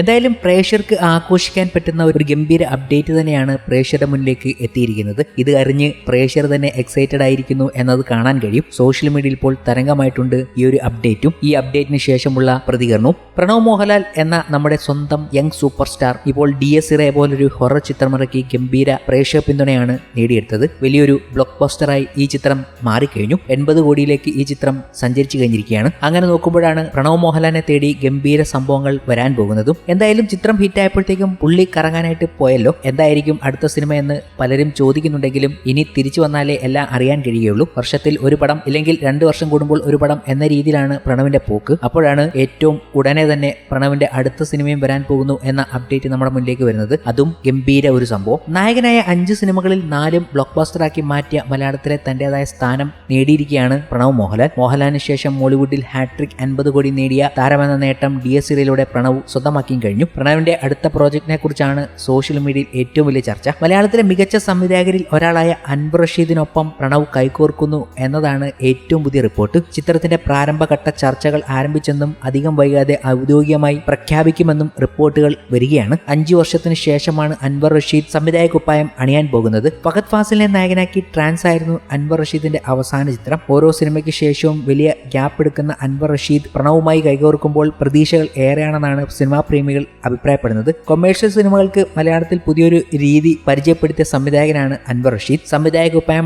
എന്തായാലും പ്രേക്ഷകർക്ക് ആഘോഷിക്കാൻ പറ്റുന്ന ഒരു ഗംഭീര അപ്ഡേറ്റ് തന്നെയാണ് പ്രേക്ഷകരുടെ മുന്നിലേക്ക് എത്തിയിരിക്കുന്നത്. ഇത് അറിഞ്ഞ് പ്രേക്ഷകർ തന്നെ എക്സൈറ്റഡ് ആയിരിക്കുന്നു എന്നത് കാണാൻ കഴിയും. സോഷ്യൽ മീഡിയയിൽ ഇപ്പോൾ തരംഗമായിട്ടുണ്ട് ഈ ഒരു അപ്ഡേറ്റും ഈ അപ്ഡേറ്റിന് ശേഷമുള്ള പ്രതികരണവും. പ്രണവ് മോഹൻലാൽ എന്ന നമ്മുടെ സ്വന്തം യങ് സൂപ്പർ സ്റ്റാർ ഇപ്പോൾ ഡി എസ് ഇറയെ പോലൊരു ഹൊറർ ചിത്രമിറക്കി ഗംഭീര പ്രേക്ഷക പിന്തുണയാണ് നേടിയെടുത്തത്. വലിയൊരു ബ്ലോക്ക് ബസ്റ്ററായി ഈ ചിത്രം മാറിക്കഴിഞ്ഞു. എൺപത് കോടിയിലേക്ക് ഈ ചിത്രം സഞ്ചരിച്ചു കഴിഞ്ഞിരിക്കുകയാണ്. അങ്ങനെ നോക്കുമ്പോഴാണ് പ്രണവ് മോഹൻലാലിനെ തേടി ഗംഭീര സംഭവങ്ങൾ വരാൻ പോകുന്നതും. എന്തായാലും ചിത്രം ഹിറ്റായപ്പോഴത്തേക്കും പുള്ളി കറങ്ങാനായിട്ട് പോയല്ലോ. എന്തായിരിക്കും അടുത്ത സിനിമ എന്ന് പലരും ചോദിക്കുന്നുണ്ടെങ്കിലും ഇനി തിരിച്ചു വന്നാലേ എല്ലാം അറിയാൻ കഴിയുള്ളൂ വർഷത്തിൽ ഒരു പടം ഇല്ലെങ്കിൽ രണ്ട് വർഷം കൂടുമ്പോൾ ഒരു പടം എന്ന രീതിയിലാണ് പ്രണവിന്റെ പോക്ക്. അപ്പോഴാണ് ഏറ്റവും ഉടനെ തന്നെ പ്രണവിന്റെ അടുത്ത സിനിമയും വരാൻ പോകുന്നു എന്ന അപ്ഡേറ്റ് നമ്മുടെ മുന്നിലേക്ക് വരുന്നത്. അതും ഗംഭീര ഒരു സംഭവം. നായകനായ അഞ്ച് സിനിമകളിൽ നാലും ബ്ലോക്ക് ആക്കി മാറ്റിയ മലയാളത്തിലെ തന്റേതായ സ്ഥാനം നേടിയിരിക്കുകയാണ് പ്രണവ് മോഹൻലാൽ. മോഹൻലാലിന് ശേഷം മോളിവുഡിൽ ഹാട്രിക് അൻപത് കോടി നേടിയ താരമെന്ന നേട്ടം ഡി എസ് സീരിയലിലൂടെ പ്രണവ് സ്വന്തമാക്കിയും കഴിഞ്ഞു. പ്രണവിന്റെ അടുത്ത പ്രോജക്റ്റിനെ കുറിച്ചാണ് സോഷ്യൽ മീഡിയയിൽ ഏറ്റവും വലിയ ചർച്ച. മലയാളത്തിലെ മികച്ച സംവിധായകരിൽ ഒരാളായ അൻവർ റഷീദിനൊപ്പം പ്രണവ് കൈകോർക്കുന്നു എന്നതാണ് ഏറ്റവും പുതിയ റിപ്പോർട്ട്. ചിത്രത്തിന്റെ പ്രാരംഭഘട്ട ചർച്ചകൾ ആരംഭിച്ചെന്നും അധികം വൈകാതെ ഔദ്യോഗികമായി പ്രഖ്യാപിക്കുമെന്നും റിപ്പോർട്ടുകൾ വരികയാണ്. അഞ്ചു വർഷത്തിന് ശേഷമാണ് അൻവർ റഷീദ് കുപ്പായം അണിയാൻ പോകുന്നത്. ഫഹദ് ഫാസിലിനെ നായകനാക്കി ട്രാൻസ് ആയിരുന്നു അൻവർ റഷീദിന്റെ അവസാന ചിത്രം. ഓരോ സിനിമയ്ക്ക് ശേഷവും വലിയ ഗ്യാപ്പ് എടുക്കുന്ന അൻവർ റഷീദ് പ്രണവുമായി കൈകോർക്കുമ്പോൾ പ്രതീക്ഷകൾ ഏറെയാണെന്നാണ് സിനിമാ പ്രേമികൾ അഭിപ്രായപ്പെടുന്നത്. കൊമേഴ്ഷ്യൽ സിനിമകൾക്ക് മലയാളത്തിൽ പുതിയൊരു രീതി പരിചയപ്പെടുത്തിയ സംവിധായകനാണ് അൻവർ റഷീദ്. സംവിധായക ഉപ്പായം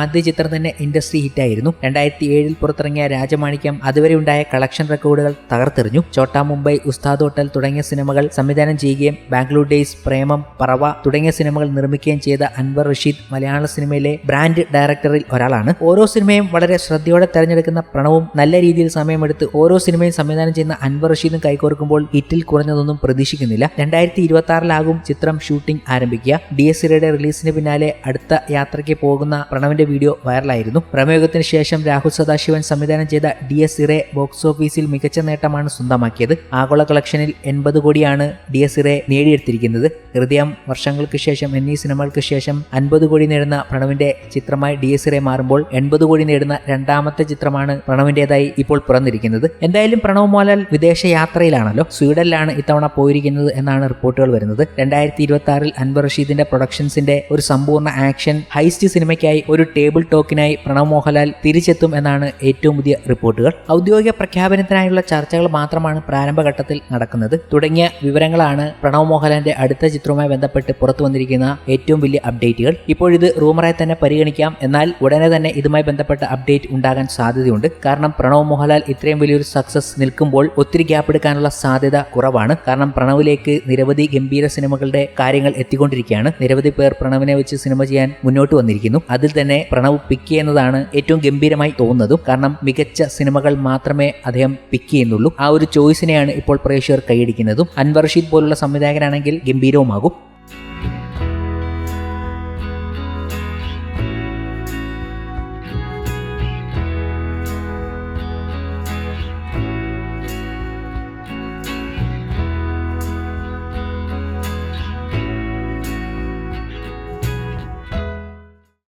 ആദ്യ ചിത്രം തന്നെ ഇൻഡസ്ട്രി ഹിറ്റായിരുന്നു. രണ്ടായിരത്തി ഏഴിൽ പുറത്തിറങ്ങിയ രാജമാണിക്യം അതുവരെ ഉണ്ടായ കളക്ഷൻ റെക്കോർഡുകൾ തകർത്തെറിഞ്ഞു. ചോട്ടാ മുംബൈ ഉസ്താദ് ഹോട്ടൽ തുടങ്ങിയ സിനിമകൾ സംവിധാനം ചെയ്യുകയും ബാംഗ്ലൂർ ഡേയ്സ് പ്രേമം പറവ തുടങ്ങിയ സിനിമകൾ നിർമ്മിക്കുകയും ചെയ്ത അൻവർ റഷീദ് മലയാള സിനിമയിലെ ബ്രാൻഡ് ഡയറക്ടറിൽ ഒരാളാണ്. ഓരോ സിനിമയും വളരെ ശ്രദ്ധയോടെ തെരഞ്ഞെടുക്കുന്ന പ്രണവും നല്ല രീതിയിൽ സമയമെടുത്ത് ഓരോ സിനിമയും സംവിധാനം ചെയ്യുന്ന അൻവർ റഷീദും കൈകോർക്കുമ്പോൾ ഹിറ്റിൽ കുറഞ്ഞതൊന്നും പ്രതീക്ഷിക്കുന്നില്ല. രണ്ടായിരത്തി ഇരുപത്തി ആറിലാകും ചിത്രം ഷൂട്ടിംഗ് ആരംഭിക്കുക. ഡി എസ് സിയുടെ റിലീസിന് പിന്നാലെ അടുത്ത യാത്രയ്ക്ക് പോകുന്ന പ്രണവിന്റെ വീഡിയോ വൈറലായിരുന്നു. പ്രമേഹത്തിന് ശേഷം രാഹുൽ സദാശിവൻ സംവിധാനം ചെയ്ത ഡി എസ് സിറെ ബോക്സ് ഓഫീസിൽ മികച്ച നേട്ടമാണ് സ്വന്തമാക്കിയത്. ആഗോള കളക്ഷനിൽ എൺപത് കോടിയാണ് ഡി എസ് സിറെ നേടിയെടുത്തിരിക്കുന്നത്. ഹൃദയം വർഷങ്ങൾക്ക് ശേഷം എന്നീ സിനിമകൾക്ക് ശേഷം അൻപത് കോടി നേടുന്ന പ്രണവിന്റെ ചിത്രമായി ഡി എസ് സിറെ മാറുമ്പോൾ എൺപത് കോടി നേടുന്ന രണ്ടാമത്തെ ചിത്രമാണ് പ്രണവിന്റേതായി ഇപ്പോൾ പുറന്നിരിക്കുന്നത്. എന്തായാലും പ്രണവ് മോഹൻലാൽ വിദേശ യാത്രയിലാണല്ലോ സ്വീഡനിലാണ് ഇത്തവണ പോയിരിക്കുന്നത് എന്നാണ് റിപ്പോർട്ടുകൾ വരുന്നത്. രണ്ടായിരത്തി ഇരുപത്തി ആറിൽ അൻവർ റഷീദിന്റെ പ്രൊഡക്ഷൻസിന്റെ ഒരു സമ്പൂർണ ആക്ഷൻ ഹൈസ്റ്റ് സിനിമയ്ക്കായി ഒരു ടേബിൾ ടോക്കിനായി പ്രണവ് മോഹൻലാൽ തിരിച്ചെത്തും എന്നാണ് ഏറ്റവും പുതിയ റിപ്പോർട്ടുകൾ. ഔദ്യോഗിക പ്രഖ്യാപനത്തിനായുള്ള ചർച്ചകൾ മാത്രമാണ് പ്രാരംഭഘട്ടത്തിൽ നടക്കുന്നത്. തുടങ്ങിയ വിവരങ്ങളാണ് പ്രണവ് മോഹൻലാലിന്റെ അടുത്ത ചിത്രവുമായി ബന്ധപ്പെട്ട് പുറത്തു വന്നിരിക്കുന്ന ഏറ്റവും വലിയ അപ്ഡേറ്റുകൾ. ഇപ്പോഴിത് റൂമറായി തന്നെ പരിഗണിക്കാം. എന്നാൽ ഉടനെ തന്നെ ഇതുമായി ബന്ധപ്പെട്ട അപ്ഡേറ്റ് ഉണ്ടാകാൻ സാധ്യതയുണ്ട്. കാരണം പ്രണവ് മോഹൻലാൽ ഇത്രയും വലിയൊരു സക്സസ് നിൽക്കുമ്പോൾ ഒത്തിരി ഗ്യാപ്പ് എടുക്കാനുള്ള സാധ്യത കുറവാണ് കാരണം പ്രണവിലേക്ക് നിരവധി ഗംഭീര സിനിമകളുടെ കാര്യങ്ങൾ എത്തിക്കൊണ്ടിരിക്കുകയാണ്. നിരവധി പേർ പ്രണവിനെ വെച്ച് സിനിമ ചെയ്യാൻ മുന്നോട്ട് വന്നിരിക്കുന്നു. അതിൽ തന്നെ പ്രണവ് പിക്ക് ചെയ്യുന്നതാണ് ഏറ്റവും ഗംഭീരമായി തോന്നുന്നതും. കാരണം മികച്ച സിനിമകൾ മാത്രമേ അദ്ദേഹം പിക്ക് ചെയ്യുന്നുള്ളൂ. ആ ഒരു ചോയ്സിനെയാണ് ഇപ്പോൾ പ്രേക്ഷകർ കൈയടിക്കുന്നതും. അൻവർ റഷീദ് പോലുള്ള സംവിധായകനാണെങ്കിൽ ഗംഭീരവുമാകും.